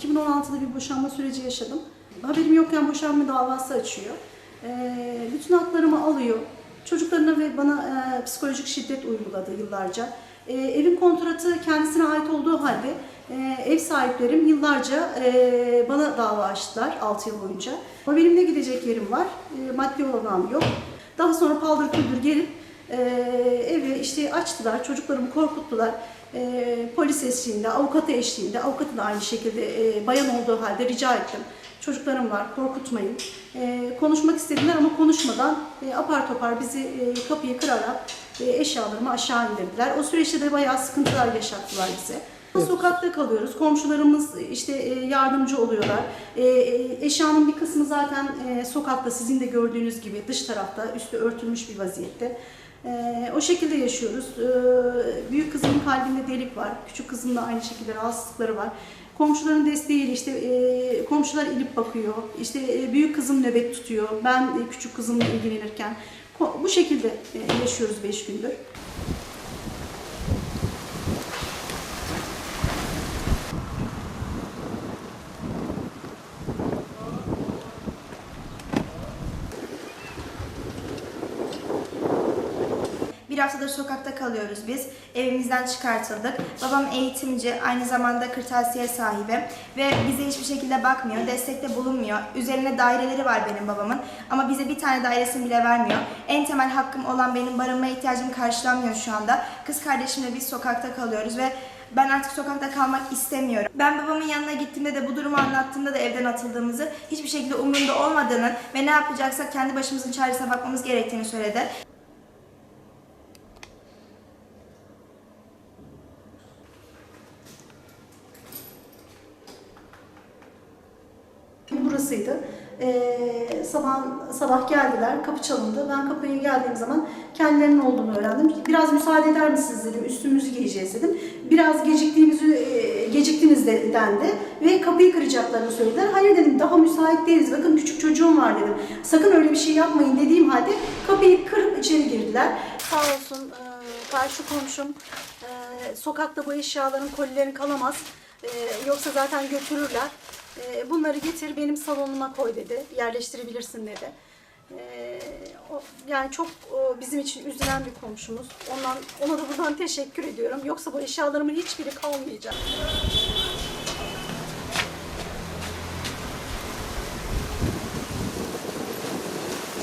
2016'da bir boşanma süreci yaşadım. Haberim yokken boşanma davası açıyor. Ee, bütün haklarımı alıyor. Çocuklarına ve bana e, psikolojik şiddet uyguladı yıllarca. Ee, evin kontratı kendisine ait olduğu halde e, ev sahiplerim yıllarca e, bana dava açtılar 6 yıl boyunca. Ama benim ne gidecek yerim var, e, maddi olanağım yok. Daha sonra paldır küldür gelip e, evi işte açtılar, çocuklarımı korkuttular. E, polis eşliğinde, avukatı eşliğinde, avukatı da aynı şekilde e, bayan olduğu halde rica ettim. Çocuklarım var, korkutmayın. E, konuşmak istediler ama konuşmadan e, apar topar bizi e, kapıyı kırarak e, eşyalarımı aşağı indirdiler. O süreçte de bayağı sıkıntılar yaşattılar bize. Sokakta kalıyoruz. Komşularımız işte e, yardımcı oluyorlar. E, e, Eşyanın bir kısmı zaten sokakta sizin de gördüğünüz gibi dış tarafta üstü örtülmüş bir vaziyette. O şekilde yaşıyoruz. Büyük kızımın kalbinde delik var. Küçük kızımın da aynı şekilde rahatsızlıkları var. Komşuların desteğiyle işte e, komşular ilip bakıyor. İşte e, büyük kızım nöbet tutuyor. Ben e, küçük kızımla ilgilenirken bu şekilde e, yaşıyoruz 5 gündür. Haftadır sokakta kalıyoruz biz. Evimizden çıkartıldık. Babam eğitimci, aynı zamanda kırtasiye sahibi ve bize hiçbir şekilde bakmıyor, destekte bulunmuyor. Üzerine daireleri var benim babamın ama bize bir tane dairesini bile vermiyor. En temel hakkım olan benim barınma ihtiyacım karşılanmıyor şu anda. Kız kardeşimle biz sokakta kalıyoruz ve ben artık sokakta kalmak istemiyorum. Ben babamın yanına gittiğimde de bu durumu anlattığımda da evden atıldığımızı, hiçbir şekilde umurunda olmadığını ve ne yapacaksak kendi başımızın çaresine bakmamız gerektiğini söyledi. Burasıydı. Ee, sabah sabah geldiler, kapı çalındı. Ben kapıya geldiğim zaman kendilerinin olduğunu öğrendim. Biraz müsaade eder misiniz dedim, üstümüzü giyeceğiz dedim. Biraz geciktiğimizi, e, geciktiniz de, dendi ve kapıyı kıracaklarını söylediler. Hayır dedim, daha müsait değiliz, bakın küçük çocuğum var dedim. Sakın öyle bir şey yapmayın dediğim halde kapıyı kırıp içeri girdiler. Sağ olsun e, karşı komşum e, sokakta bu eşyaların kolilerini kalamaz. E, yoksa zaten götürürler. E, bunları getir benim salonuma koy dedi. Yerleştirebilirsin dedi. E, o, yani çok bizim için üzülen bir komşumuz. Ondan ona da buradan teşekkür ediyorum. Yoksa bu eşyalarımın hiçbiri kalmayacak.